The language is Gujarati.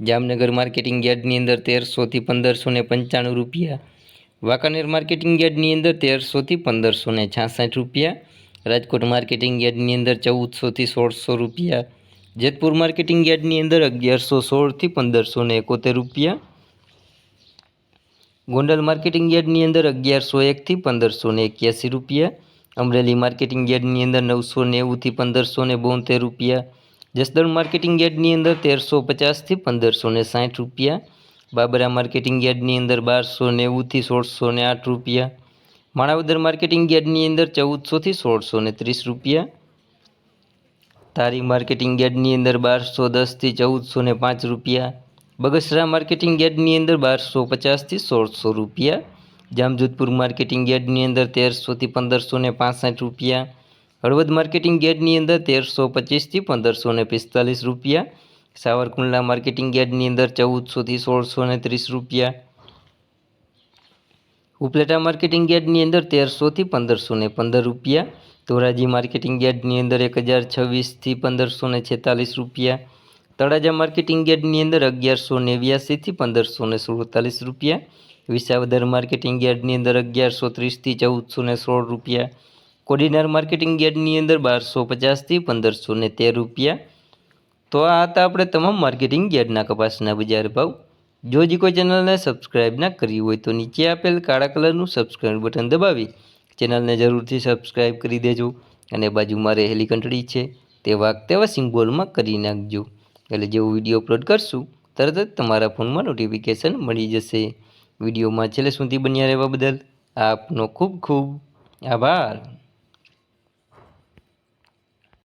જામનગર માર્કેટિંગ યાર્ડની અંદર તેરસોથી પંદરસો ને પંચાણું રૂપિયા. વાંકાનેર માર્કેટિંગ યાર્ડની અંદર તેરસોથી પંદરસો ને છાસઠ રૂપિયા. રાજકોટ માર્કેટિંગ યાર્ડની અંદર ચૌદસોથી સોળસો રૂપિયા. જેતપુર માર્કેટિંગ યાર્ડની અંદર અગિયારસો સોળથી પંદરસો ને એકોતેર રૂપિયા. ગોંડલ માર્કેટિંગ યાર્ડની અંદર અગિયારસો એકથી પંદરસો ને એક્યાસી રૂપિયા. અમરેલી માર્કેટિંગ યાર્ડની અંદર નવસો નેવુંથી પંદરસો ને બોતેર રૂપિયા. જસદણ માર્કેટિંગ યાર્ડની અંદર તેરસો પચાસથી પંદરસો ને સાઠ રૂપિયા, બાબરા માર્કેટિંગ યાર્ડની અંદર બારસો નેવુંથી સોળસો ને આઠ રૂપિયા, માણાવદર માર્કેટિંગ યાર્ડની અંદર ચૌદસોથી સોળસો ને ત્રીસ રૂપિયા, તારી માર્કેટિંગ યાર્ડની અંદર બારસો દસથી ચૌદસો ને પાંચ રૂપિયા, બગસરા માર્કેટિંગ યાર્ડની અંદર બારસો પચાસથી સોળસો રૂપિયા, જામજોધપુર માર્કેટિંગ યાર્ડની અંદર તેરસોથી પંદરસો ને પાસઠ રૂપિયા હળવદ માર્કેટિંગ યાર્ડની અંદર તેરસો પચીસથી પંદરસો ને પિસ્તાલીસ રૂપિયા. સાવરકુંડલા માર્કેટિંગ યાર્ડની અંદર ચૌદસોથી સોળસો ને ત્રીસ રૂપિયા. ઉપલેટા માર્કેટિંગ યાર્ડની અંદર તેરસોથી પંદરસો ને પંદર રૂપિયા. ધોરાજી માર્કેટિંગ યાર્ડની અંદર એક હજાર છવ્વીસથી પંદરસો ને છેતાલીસ રૂપિયા. તળાજા માર્કેટિંગ યાર્ડની અંદર અગિયારસો નેવ્યાસીથી પંદરસો ને સુડતાલીસ રૂપિયા. વિસાવદર માર્કેટિંગ યાર્ડની અંદર અગિયારસો ત્રીસથી ચૌદસો ને સોળ રૂપિયા. કોડીનાર માર્કેટિંગ યાર્ડની અંદર બારસો પચાસથી પંદરસો ને તેર રૂપિયા. તો આ હતા આપણે તમામ માર્કેટિંગ યાર્ડના કપાસના બજાર ભાવ. જો હજી કોઈ ચેનલને સબસ્ક્રાઇબ ના કરી હોય તો નીચે આપેલ કાળા કલરનું સબસ્ક્રાઇબ બટન દબાવી ચેનલને જરૂરથી સબસ્ક્રાઇબ કરી દેજો અને બાજુમાં રહેલી ઘંટડી છે તે વાગ તેવા સિમ્બોલમાં કરી નાખજો. એટલે જેવો વીડિયો અપલોડ કરશું, તરત જ તમારા ફોનમાં નોટિફિકેશન મળી જશે. વિડીયોમાં છેલ્લે સુધી બન્યા રહેવા બદલ આપનો ખૂબ ખૂબ આભાર.